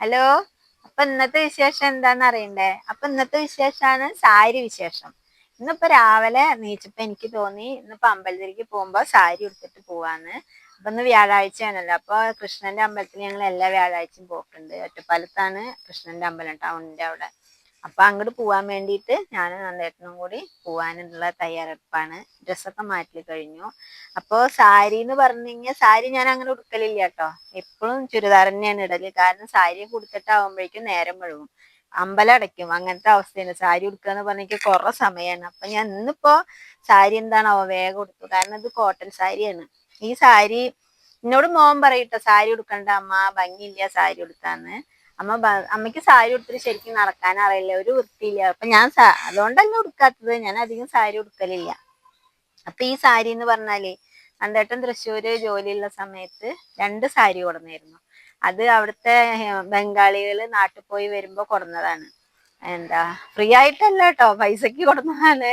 Hello? അപ്പൊ ഇന്നത്തെ വിശേഷം എന്താന്ന് അറിയണ്ടേ? അപ്പൊ ഇന്നത്തെ വിശേഷമാണ് സാരി വിശേഷം. ഇന്നിപ്പോ രാവിലെ നീച്ചപ്പോ എനിക്ക് തോന്നി ഇന്നിപ്പോ അമ്പലത്തിലേക്ക് പോകുമ്പോ സാരി ഉടുത്തിട്ട് പോവാന്ന്. അപ്പൊ ഇന്ന് വ്യാഴാഴ്ചയാണല്ലോ. അപ്പൊ കൃഷ്ണന്റെ അമ്പലത്തിൽ ഞങ്ങൾ എല്ലാ വ്യാഴാഴ്ചയും പോക്കുണ്ട്. ഒറ്റപ്പാലത്താണ് കൃഷ്ണന്റെ അമ്പലം ടൗണിന്റെ അവിടെ. അപ്പൊ അങ്ങോട്ട് പോവാൻ വേണ്ടിയിട്ട് ഞാനും നന്ദേട്ടനും കൂടി പോവാനുള്ള തയ്യാറെടുപ്പാണ്. ഡ്രസ്സൊക്കെ മാറ്റി കഴിഞ്ഞു. അപ്പോ സാരി എന്ന് പറഞ്ഞു കഴിഞ്ഞാൽ സാരി ഞാൻ അങ്ങനെ ഉടുക്കലില്ല കേട്ടോ എപ്പോഴും ചുരിദാർ തന്നെയാണ് ഇടൽ. കാരണം സാരി കൊടുത്തിട്ടാവുമ്പോഴേക്കും നേരം മുഴുകും അമ്പലം അടയ്ക്കും. അങ്ങനത്തെ അവസ്ഥയാണ്. സാരി ഉടുക്കുക എന്ന് പറഞ്ഞാൽ കുറെ സമയമാണ് അപ്പൊ ഞാൻ ഇന്നിപ്പോ സാരി എന്താണാവോ വേഗം ഉടുക്കും കാരണം ഇത് കോട്ടൺ സാരിയാണ്. ഈ സാരി എന്നോട് മോൻ പറയട്ടോ സാരി ഉടുക്കണ്ട അമ്മ ഭംഗിയില്ല സാരി ഉടുത്താന്ന്. അമ്മ അമ്മയ്ക്ക് സാരി ഉടുത്തിട്ട് ശരിക്കും നടക്കാൻ അറിയില്ല. ഒരു വൃത്തിയില്ല. അപ്പൊ ഞാൻ അതുകൊണ്ടല്ല ഉടുക്കാത്തത്. ഞാൻ അധികം സാരി ഉടുക്കലില്ല. അപ്പൊ ഈ സാരി എന്ന് പറഞ്ഞാൽ അന്തേട്ടൻ തൃശ്ശൂര് ജോലിയുള്ള സമയത്ത് രണ്ട് സാരി കൊടുന്നായിരുന്നു. അത് അവിടുത്തെ ബംഗാളികൾ നാട്ടിൽ പോയി വരുമ്പോ കൊടുന്നതാണ്. എന്താ ഫ്രീ ആയിട്ടല്ല കേട്ടോ പൈസക്ക് കൊടുന്നതാണ്.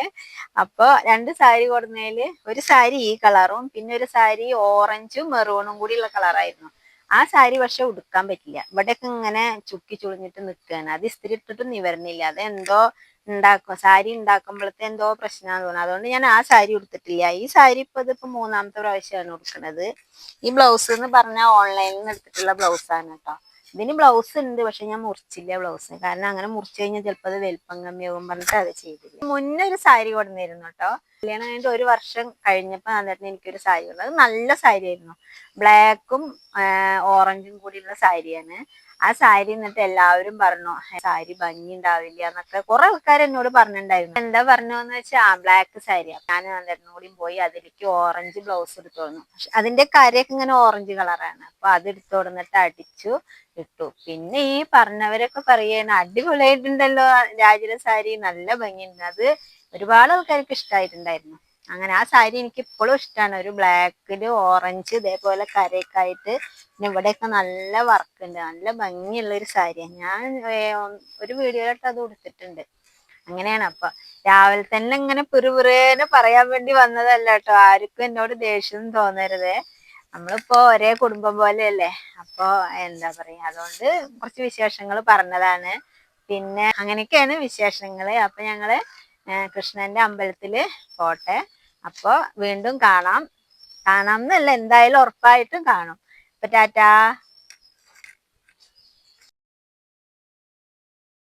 അപ്പൊ രണ്ട് സാരി കൊടുന്നതിൽ ഒരു സാരി ഈ കളറും പിന്നെ ഒരു സാരി ഓറഞ്ചും മെറൂണും കൂടിയുള്ള കളറായിരുന്നു. ആ സാരി പക്ഷെ ഉടുക്കാൻ പറ്റില്ല. ഇവിടെയൊക്കെ ഇങ്ങനെ ചുക്കി ചുളിഞ്ഞിട്ട് നിൽക്കുകയാണ് അത് ഇസ്തിരി ഇട്ടിട്ട് നിവരുന്നില്ല അതെന്തോ ഉണ്ടാക്കും സാരി ഉണ്ടാക്കുമ്പോഴത്തെ എന്തോ പ്രശ്നമാണെന്ന് തോന്നുന്നു. അതുകൊണ്ട് ഞാൻ ആ സാരി ഉടുത്തിട്ടില്ല. ഈ സാരി ഇപ്പൊ ഇതിപ്പോ മൂന്നാമത്തെ പ്രാവശ്യമാണ് ഉടുക്കുന്നത് ഈ ബ്ലൗസ് എന്ന് പറഞ്ഞാൽ ഓൺലൈനിൽ നിന്ന് എടുത്തിട്ടുള്ള ബ്ലൗസാണ് കേട്ടോ. ഇതിന് ബ്ലൗസ് ഉണ്ട് പക്ഷെ ഞാൻ മുറിച്ചില്ല ബ്ലൗസ് കാരണം അങ്ങനെ മുറിച്ചു കഴിഞ്ഞാൽ ചിലപ്പോൾ അത് വലിപ്പം കമ്മിയാകും പറഞ്ഞിട്ട് അത് ചെയ്തില്ല. മുന്നേ ഒരു സാരി കൊടുന്നിരുന്നു കേട്ടോ. കല്യാണം കഴിഞ്ഞിട്ട് ഒരു വർഷം കഴിഞ്ഞപ്പോൾ അന്നേരത്തിന് എനിക്കൊരു സാരി ഉണ്ട് അത് നല്ല സാരി ആയിരുന്നു ബ്ലാക്കും ഓറഞ്ചും കൂടിയുള്ള സാരിയാണ്. ആ സാരി എന്നിട്ട് എല്ലാവരും പറഞ്ഞു സാരി ഭംഗി ഉണ്ടാവില്ല എന്നൊക്കെ കുറെ ആൾക്കാർ എന്നോട് പറഞ്ഞിട്ടുണ്ടായിരുന്നു. എന്താ പറഞ്ഞോന്ന് വെച്ചാൽ ആ ബ്ലാക്ക് സാരിയാണ് ഞാൻ അന്നേരം കൂടി പോയി അതിലേക്ക് ഓറഞ്ച് ബ്ലൗസ് എടുത്തു വന്നു. അതിന്റെ കരയൊക്കെ ഇങ്ങനെ ഓറഞ്ച് കളറാണ്. അപ്പൊ അത് എടുത്തു കൊടുന്നിട്ട് അടിച്ചു. ഇട്ടു. പിന്നെ ഈ പറഞ്ഞവരൊക്കെ പറയാണ് അടിപൊളിയായിട്ടുണ്ടല്ലോ രാജര സാരി നല്ല ഭംഗിയുണ്ട്. അത് ഒരുപാട് ആൾക്കാർക്ക് ഇഷ്ടമായിട്ടുണ്ടായിരുന്നു അങ്ങനെ ആ സാരി എനിക്ക് ഇപ്പോഴും ഇഷ്ടമാണ് ഒരു ബ്ലാക്കിൽ ഓറഞ്ച് ഇതേപോലെ കരയൊക്കെ ആയിട്ട് പിന്നെ ഇവിടെയൊക്കെ നല്ല വർക്ക് ഉണ്ട് നല്ല ഭംഗിയുള്ള ഒരു സാരിയാണ് ഞാൻ ഒരു വീഡിയോയിലോട്ട് അത് കൊടുത്തിട്ടുണ്ട്. അങ്ങനെയാണ്. അപ്പൊ രാവിലെ തന്നെ ഇങ്ങനെ പിറുപിറേനെ പറയാൻ വേണ്ടി വന്നതല്ല കേട്ടോ. ആർക്കും എന്നോട് ദേഷ്യം തോന്നരുത്. നമ്മളിപ്പോ ഒരേ കുടുംബം പോലെയല്ലേ? അപ്പൊ എന്താ പറയാ അതുകൊണ്ട് കുറച്ച് വിശേഷങ്ങൾ പറഞ്ഞതാണ്. പിന്നെ അങ്ങനെയൊക്കെയാണ് വിശേഷങ്ങൾ. അപ്പൊ ഞങ്ങൾ കൃഷ്ണന്റെ അമ്പലത്തിൽ പോട്ടെ. അപ്പൊ വീണ്ടും കാണാം. കാണാം എന്നല്ല എന്തായാലും ഉറപ്പായിട്ടും കാണും. അപ്പൊ ടാറ്റാ.